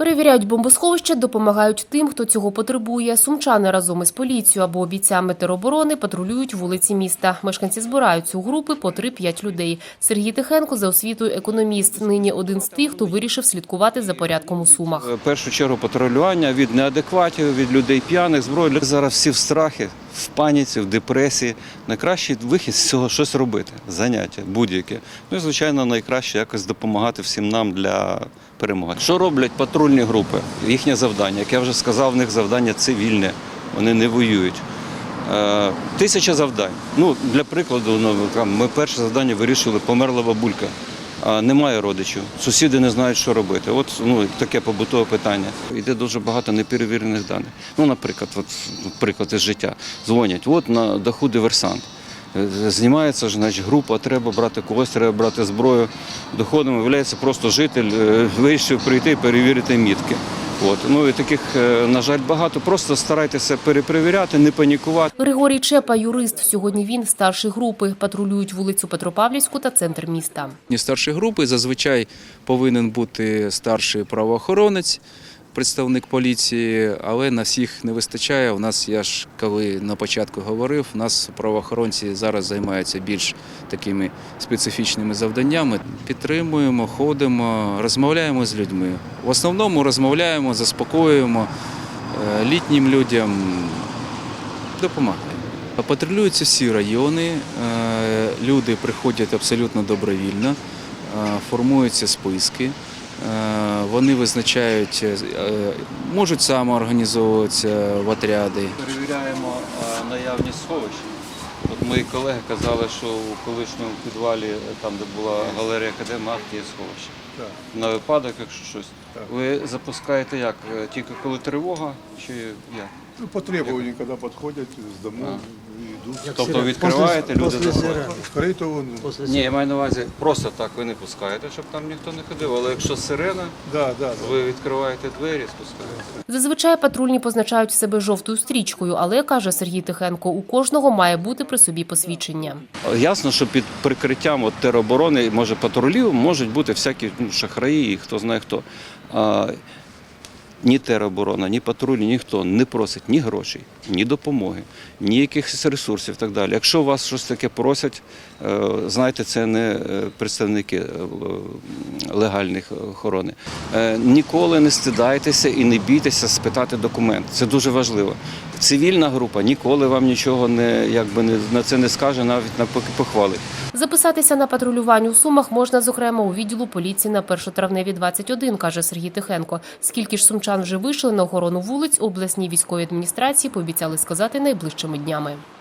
Перевіряють бомбосховища, допомагають тим, хто цього потребує. Сумчани разом із поліцією або бійцями тероборони патрулюють вулиці міста. Мешканці збираються у групи по 3-5 людей. Сергій Тихенко за освітою економіст. Нині один з тих, хто вирішив слідкувати за порядком у Сумах. В першу чергу патрулювання від неадекватів, від людей п'яних, зброї. Зараз всі в страхі, в паніці, в депресії. Найкращий вихід з цього щось робити, заняття будь-яке. Ну і звичайно, найкраще якось допомагати всім нам для перемоги. Що роблять патрульні групи? Їхнє завдання, як я вже сказав, в них завдання цивільне, вони не воюють. Е, Тисяча завдань. Ну, для прикладу, ну, ми перше завдання вирішили, померла бабулька. Немає родичів, сусіди не знають, що робити. От ну таке побутове питання. Йде дуже багато неперевірених даних. Ну, наприклад, от приклад із життя. Дзвонять, от на даху диверсант. Е, Знімається ж, значить, група, треба брати когось, треба брати зброю. Доходимо, виявляється, просто житель е, вирішив прийти і перевірити мітки. От. Ну і таких, е, на жаль, багато. Просто старайтеся перепровіряти, не панікувати. Григорій Чепа, юрист. Сьогодні він старший групи. Патрулюють вулицю Петропавлівську та центр міста. Ні старшої групи зазвичай повинен бути старший правоохоронець, представник поліції, але на всіх не вистачає. У нас, я ж коли на початку говорив, у нас правоохоронці зараз займаються більш такими специфічними завданнями. Підтримуємо, ходимо, розмовляємо з людьми. В основному розмовляємо, заспокоюємо е, літнім людям, допомагаємо. Патрулюються всі райони, е, люди приходять абсолютно добровільно, е, формуються списки, вони визначають, е, можуть самоорганізовуватися в отряди. Перевіряємо наявність сховищ. От мої колеги казали, що у колишньому підвалі, там, де була галерея академах, є сховище. На випадок, якщо щось. Ви запускаєте як? Е, Тільки коли тривога чи як? Ну, по требованию, когда подходят с домов и идут. Тобто відкриваєте, люди заходять? Скорее он, Ні, я маю на увазі, просто так ви не пускаєте, щоб там ніхто не ходив. Але якщо сирена, да, да, да. ви відкриваєте двері, спускаєте. Зазвичай патрульні позначають себе жовтою стрічкою, але каже Сергій Тихенко, у кожного має бути при собі посвідчення. Ясно, що під прикриттям от тероборони, може патрулів, можуть бути всякі ну, шахраї, і хто знає хто. А, ні тероборона, ні патрулі, ніхто не просить ні грошей, ні допомоги, ні якихось ресурсів і так далі. Якщо вас щось таке просять, е, знайте, це не е, представники е, легальних охорони. Ніколи не стидайтеся і не бійтеся спитати документ. Це дуже важливо. Цивільна група ніколи вам нічого не якби не на це не скаже, навіть на похвалить. Записатися на патрулювання у Сумах можна, зокрема, у відділу поліції на першотравневі 21, каже Сергій Тихенко. Скільки ж сумчан вже вийшли на охорону вулиць, обласній військовій адміністрації пообіцяли сказати найближчими днями.